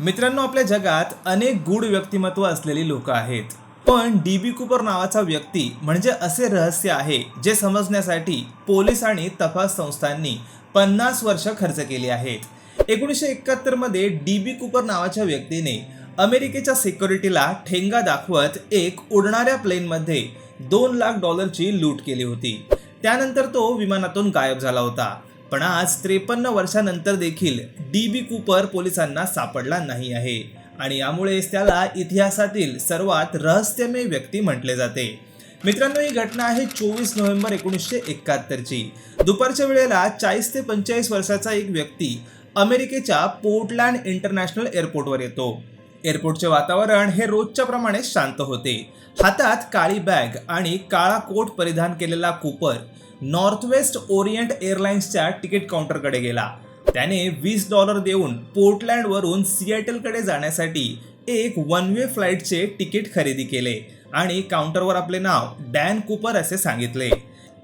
मित्रांनो आपल्या जगात अनेक गूढ व्यक्तिमत्व असलेली लोक आहेत. पण डी बी कुपर नावाचा व्यक्ती म्हणजे असे रहस्य आहे जे समजण्यासाठी पोलीस आणि तपास संस्थांनी पन्नास वर्ष खर्च केली आहेत. एकोणीसशे एकाहत्तरमध्ये डी बी कुपर नावाच्या व्यक्तीने अमेरिकेच्या सिक्युरिटीला ठेंगा दाखवत एक उडणाऱ्या प्लेनमध्ये दोन लाख डॉलरची लूट केली होती. त्यानंतर तो विमानातून गायब झाला होता. पण आज त्रेपन्न वर्षानंतर देखील डी बी कुपर पोलिसांना सापडला नाही आहे. आणि यामुळेच त्याला इतिहासातील सर्वात रहस्यमय व्यक्ती म्हटले जाते. मित्रांनो ही घटना आहे चोवीस नोव्हेंबर एकोणीसशे एकाहत्तरची. दुपारच्या वेळेला चाळीस ते पंचेचाळीस वर्षाचा एक व्यक्ती अमेरिकेच्या पोर्टलँड इंटरनॅशनल एअरपोर्टवर येतो. एअरपोर्टचे वातावरण हे रोजच्या प्रमाणे शांत होते. हातात काळी बॅग आणि काळा कोट परिधान केलेला कूपर नॉर्थवेस्ट ओरिएंट एअरलाइन्सच्या तिकीट काउंटरकडे गेला. त्याने वीस डॉलर देऊन पोर्टलँडवरून सिएटलकडे जाण्यासाठी एक वन वे फ्लाईटचे तिकीट खरेदी केले आणि काउंटरवर आपले नाव डॅन कूपर असे सांगितले.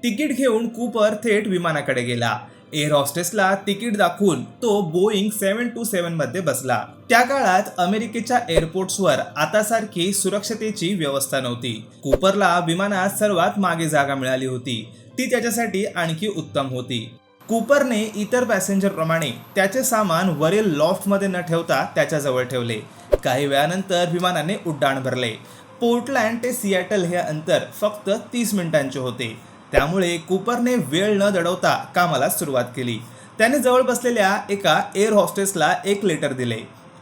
तिकीट घेऊन कूपर थेट विमानाकडे गेला. एअर हॉस्टेसला तिकीट दाखवून तो बोईंग सेवन टू सेव्हनमध्ये बसला. त्या काळात अमेरिकेच्या एअरपोर्ट्सवर आतासारखी सुरक्षतेची व्यवस्था नव्हती. कुपरला विमानात सर्वात मागे जागा मिळाली होती. ती त्याच्यासाठी आणखी उत्तम होती. कुपरने इतर पॅसेंजर प्रमाणे त्याचे सामान वरील लॉफ्टमध्ये न ठेवता त्याच्याजवळ ठेवले. काही वेळानंतर विमानाने उड्डाण भरले. पोर्टलँड ते सियाटल हे अंतर फक्त तीस मिनिटांचे होते. त्यामुळे कूपरने वेळ न दडवता कामाला सुरुवात केली. त्याने जवळ बसलेल्या एका एअर हॉस्टेसला एक लेटर दिले.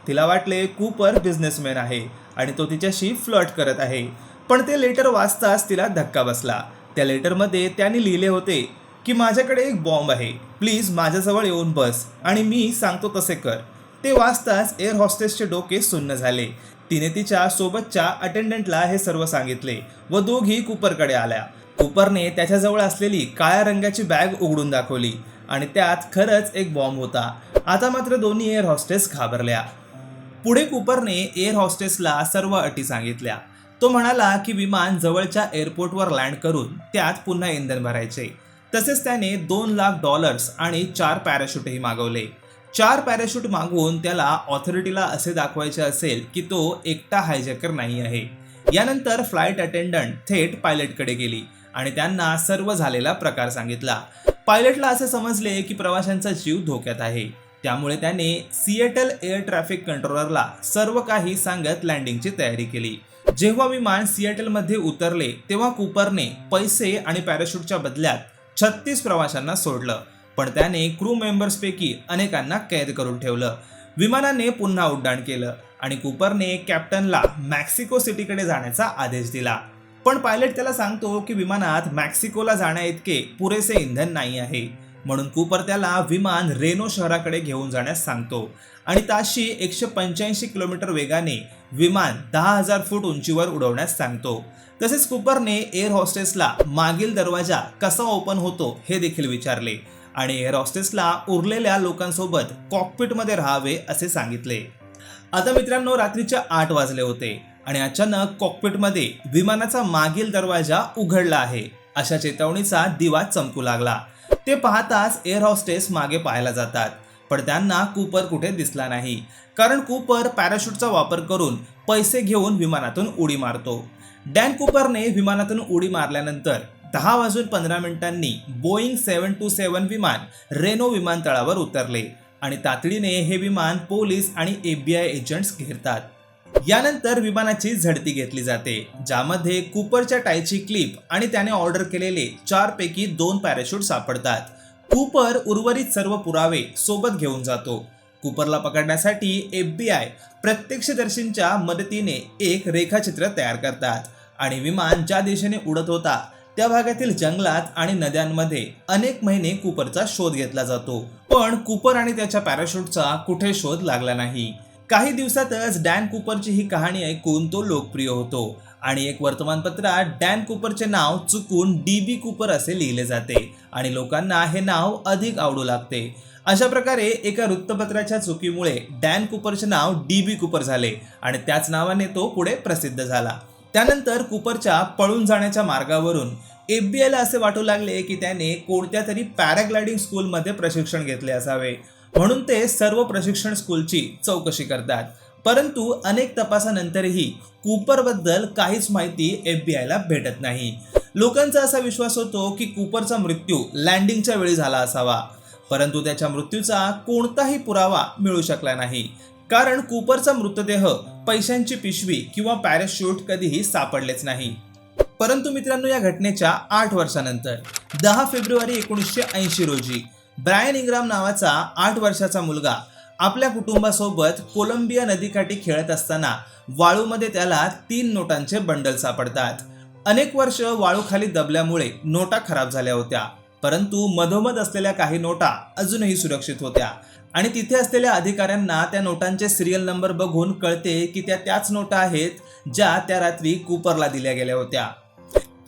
तिला वाटले कूपर बिझनेसमॅन आहे आणि तो तिच्याशी फ्लर्ट करत आहे. पण ते लेटर वाचताच तिला धक्का बसला. त्या लेटरमध्ये त्याने लिहिले होते की माझ्याकडे एक बॉम्ब आहे. प्लीज माझ्याजवळ येऊन बस आणि मी सांगतो तसे कर. ते वाचताच एअर हॉस्टेसचे डोके सुन्न झाले. तिने तिच्या सोबतच्या अटेंडंटला हे सर्व सांगितले व दोघी कूपरकडे आल्या. कूपरने त्याच्याजवळ असलेली काळ्या रंगाची बॅग उघडून दाखवली आणि त्यात खरंच एक बॉम्ब होता. आता मात्र दोन्ही एअर हॉस्टेस घाबरल्या. पुढे कूपरने एअर हॉस्टेसला सर्व अटी सांगितल्या. तो म्हणाला की विमान जवळच्या एअरपोर्टवर लँड करून त्यात पुन्हा इंधन भरायचे. तसेच त्याने दोन लाख डॉलर्स आणि चार पॅराशूटही मागवले. चार पॅराशूट मागवून त्याला ऑथॉरिटीला असे दाखवायचे असेल की तो एकटा हायजॅकर नाही आहे. यानंतर फ्लाईट अटेंडंट थेट पायलटकडे गेली. आणि त्यांना सर्व झालेला प्रकार सांगितला. पायलटला असे समजले की प्रवाशांचा जीव धोक्यात आहे. त्यामुळे त्याने सिएटल एअर ट्रॅफिक कंट्रोलरला सर्व काही सांगत लँडिंगची तयारी केली. जेव्हा विमान सिएटलमध्ये उतरले तेव्हा कुपरने पैसे आणि पॅराशूटच्या बदल्यात छत्तीस प्रवाशांना सोडलं. पण त्याने क्रू मेंबर्सपैकी अनेकांना कैद करून ठेवलं. विमानाने पुन्हा उड्डाण केलं आणि कुपरने कॅप्टनला मॅक्सिको सिटीकडे जाण्याचा आदेश दिला. पण पायलट त्याला सांगतो की विमानात मॅक्सिकोला जाण्या इतके पुरेसे इंधन नाही आहे. म्हणून कूपर त्याला विमान रेनो शहराकडे घेऊन जाण्यास सांगतो. आणि ताशी एकशे पंच्याऐंशी किलोमीटर वेगाने विमान दहा हजार फूट उंचीवर उडवण्यास सांगतो. तसेच कूपरने एअर हॉस्टेसला मागील दरवाजा कसा ओपन होतो हे देखील विचारले. आणि एअर हॉस्टेसला उरलेल्या लोकांसोबत कॉकपिटमध्ये राहावे असे सांगितले. आता मित्रांनो रात्रीच्या आठ वाजले होते. आणि अचानक कॉकपिटमध्ये विमानाचा मागील दरवाजा उघडला आहे. अशा चेतावणीचा दिवा चमकू लागला. ते पाहताच एअर हॉस्टेस मागे पाहायला जातात. पण त्यांना कूपर कुठे दिसला नाही. कारण कूपर पॅराशूटचा वापर करून पैसे घेऊन विमानातून उडी मारतो. डॅन कूपरने विमानातून उडी मारल्यानंतर दहा वाजून पंधरा मिनिटांनी बोईंग सेवन टू सेवन विमान रेनो विमानतळावर उतरले आणि तातडीने हे विमान पोलीस आणि ए बी आय एजंट्स घेरतात. यानंतर विमानाची झडती घेतली जाते ज्यामध्ये कुपरच्या टायची क्लिप आणि त्याने ऑर्डर केलेले चार पैकी दोन पॅराशूट सापडतात. कुपर उर्वरित सर्व पुरावे सोबत घेऊन जातो. कुपरला पकडण्यासाठी एफबीआय प्रत्यक्षदर्शींच्या मदतीने एक रेखाचित्र तयार करतात आणि विमान ज्या दिशेने उडत होता त्या भागातील जंगलात आणि नद्यांमध्ये अनेक महिने कुपरचा शोध घेतला जातो. पण कुपर आणि त्याच्या पॅराशूटचा कुठे शोध लागला नाही. काही दिवसातच डॅन कुपरची ही कहाणी ऐकून तो लोकप्रिय होतो. आणि एक वर्तमानपत्रात डॅन कुपरचे नाव चुकून डी बी कुपर असे लिहिले जाते आणि लोकांना हे नाव अधिक आवडू लागते. अशा प्रकारे एका वृत्तपत्राच्या चुकीमुळे डॅन कुपरचे नाव डी बी कुपर झाले आणि त्याच नावाने तो पुढे प्रसिद्ध झाला. त्यानंतर कुपरच्या पळून जाण्याच्या मार्गावरून एफबीआयला असे वाटू लागले की त्याने कोणत्या तरी पॅराग्लायडिंग स्कूलमध्ये प्रशिक्षण घेतले असावे. म्हणून ते सर्व प्रशिक्षण स्कूलची चौकशी करतात. परंतु अनेक तपासानंतरही कूपरबद्दल काहीच माहिती एफ बी आयला भेटत नाही. लोकांचा असा विश्वास होतो की कूपरचा मृत्यू लँडिंगच्या वेळी झाला असावा. परंतु त्याच्या मृत्यूचा कोणताही पुरावा मिळू शकला नाही. कारण कूपरचा मृतदेह पैशांची पिशवी किंवा पॅराशूट कधीही सापडलेच नाही. परंतु मित्रांनो या घटनेच्या आठ वर्षानंतर दहा फेब्रुवारी एकोणीसशे ऐंशी रोजी ब्रायन इंग्राम नावाचा आठ वर्षाचा मुलगा आपल्या कुटुंबासोबत कोलंबिया नदीकाठी खेळत असताना वाळूमध्ये त्याला तीन नोटांचे बंडल सापडतात. अनेक वर्ष वाळूखाली दबल्यामुळे नोटा खराब झाल्या होत्या. परंतु मधोमध असलेल्या काही नोटा अजूनही सुरक्षित होत्या. आणि तिथे असलेल्या अधिकाऱ्यांना त्या नोटांचे सिरियल नंबर बघून कळते की त्या त्याच नोटा आहेत ज्या त्या रात्री कुपरला दिल्या गेल्या होत्या.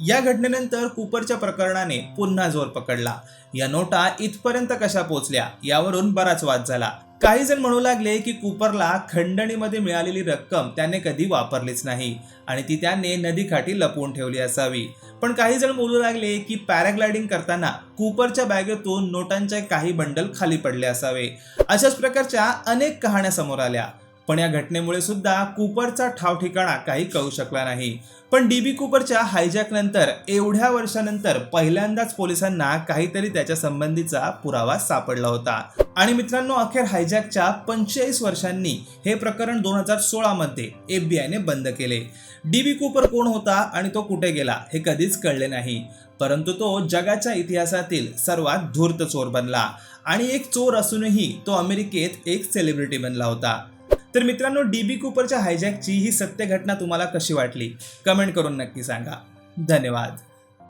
या घटनेनंतर कुपरच्या प्रकरणाने पुन्हा जोर पकडला. या नोटा इथपर्यंत कशा पोचल्या यावरून बराच वाद झाला. काही जण म्हणू लागले की कुपरला खंडणीमध्ये मिळालेली रक्कम त्याने कधी वापरलीच नाही आणि ती त्याने नदीकाठी लपवून ठेवली असावी. पण काही जण बोलू लागले की पॅराग्लायडिंग करताना कुपरच्या बॅगेतून नोटांचे काही बंडल खाली पडले असावे. अशाच प्रकारच्या अनेक कहाण्या समोर आल्या. पण या घटनेमुळे सुद्धा कूपरचा ठाव ठिकाणा काही कळू शकला नाही. पण डीबी कूपरच्या हायजॅक नंतर एवढ्या वर्षानंतर पहिल्यांदाच पोलिसांना काहीतरी त्याच्या संबंधीचा पुरावा सापडला होता. आणि मित्रांनो अखेर हायजॅकच्या पंचेचाळीस वर्षांनी हे प्रकरण दोन हजार सोळा मध्ये एफबीआयने बंद केले. डीबी कूपर कोण होता आणि तो कुठे गेला हे कधीच कळले नाही. परंतु तो जगाच्या इतिहासातील सर्वात धूर्त चोर बनला. आणि एक चोर असूनही तो अमेरिकेत एक सेलिब्रिटी बनला होता. तर मित्रांनो डीबी कुपरच्या हायजॅकची ही सत्य घटना तुम्हाला कशी वाटली? कमेंट करून नक्की सांगा. धन्यवाद.